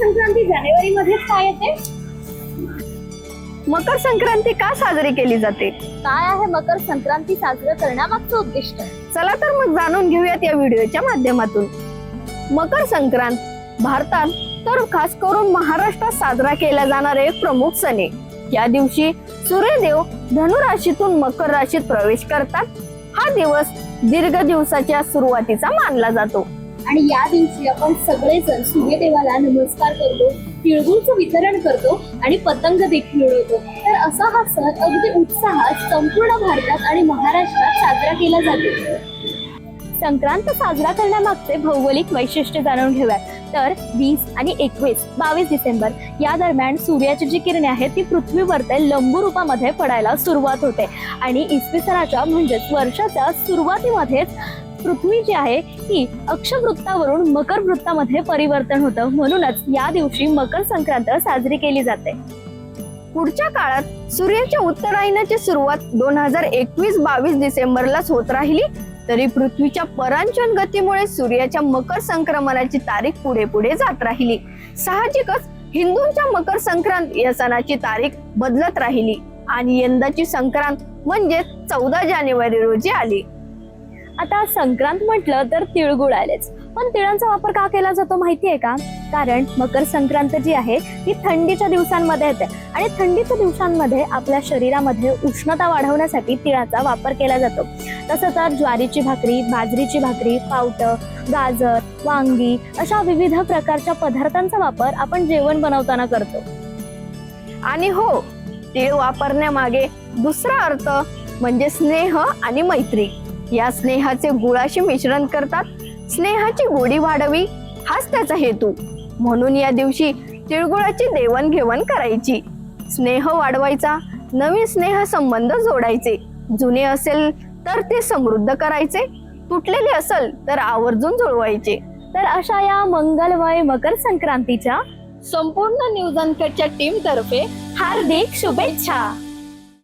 संक्रांती जानेवारी मध्येच काय येते? मकर संक्रांती का साजरी केली जाते? काय आहे मकर संक्रांती साजरं करण्यामागचं उद्दिष्ट? चला तर मग जाणून घेऊयात या व्हिडिओच्या माध्यमातून. मकर संक्रांत भारतात तर खास करून महाराष्ट्रात साजरा केला जाणारा एक प्रमुख सण आहे. या दिवशी सूर्यदेव धनुराशीतून मकर राशीत प्रवेश करतात. हा दिवस दीर्घ दिवसाच्या सुरुवातीचा मानला जातो. आणि या दिवशी आपण सगळेजण सूर्यदेवाला नमस्कार करतो तिळगुळचं वितरण करतो आणि पतंग देखील उडवतो. तर असा हा सण अगदी उत्साहात संपूर्ण भारतात आणि महाराष्ट्रात साजरा केला जातो. संक्रांत साजरा करण्यामागचे भौगोलिक वैशिष्ट्य जाणून घेऊया तर वीस आणि एकवीस बावीस डिसेंबर या दरम्यान सूर्याची जी किरणे आहेत ती पृथ्वीवरते लंबू रूपामध्ये पडायला सुरुवात होते. आणि इसवी सणाच्या म्हणजेच वर्षाच्या सुरुवातीमध्येच पृथ्वी जी आहे ही अक्षवृत्तावरून मकर वृत्तामध्ये परिवर्तन होतं. म्हणूनच या दिवशी मकर संक्रांत साजरी केली जाते. पुढच्या काळात सूर्याच्या उत्तरायणाची सुरुवात दोन हजार एकवीस बावीस डिसेंबरलाच होत राहिली. तरी पृथ्वीच्या परांचन गतीमुळे सूर्याच्या मकर संक्रमणाची तारीख पुढे पुढे जात राहिली. साहजिकच हिंदूंच्या मकर संक्रांत या सणाची तारीख बदलत राहिली. आणि यंदाची संक्रांत म्हणजे चौदा जानेवारी रोजी आली. आता संक्रांत म्हटलं तर तिळगुळ आलेच. पण तिळांचा वापर का केला जातो माहितीये का? कारण मकर संक्रांत जी आहे ती थंडीच्या दिवसांमध्ये येते. आणि थंडीच्या दिवसांमध्ये आपल्या शरीरामध्ये उष्णता वाढवण्यासाठी तिळाचा वापर केला जातो. तसं तर ज्वारीची भाकरी बाजरीची भाकरी पावटं गाजर वांगी अशा विविध प्रकारच्या पदार्थांचा वापर आपण जेवण बनवताना करतो. आणि हो तिळ वापरण्यामागे दुसरा अर्थ म्हणजे स्नेह आणि मैत्री. या स्नेहाचे गुळाशी मिश्रण करतात. स्नेहाची गोडी वाढवी हाच त्याचा हेतू. म्हणून या दिवशी तिळगुळाची देवाणघेवाण करायची. स्नेह वाढवायचा नवीन स्नेह संबंध जोडायचे. जुने असेल तर ते समृद्ध करायचे तुटलेले असेल तर आवर्जून जुळवायचे. तर अशा या मंगलमय मकर संक्रांतीच्या संपूर्ण न्यूज अनकटच्या टीम तर्फे हार्दिक शुभेच्छा.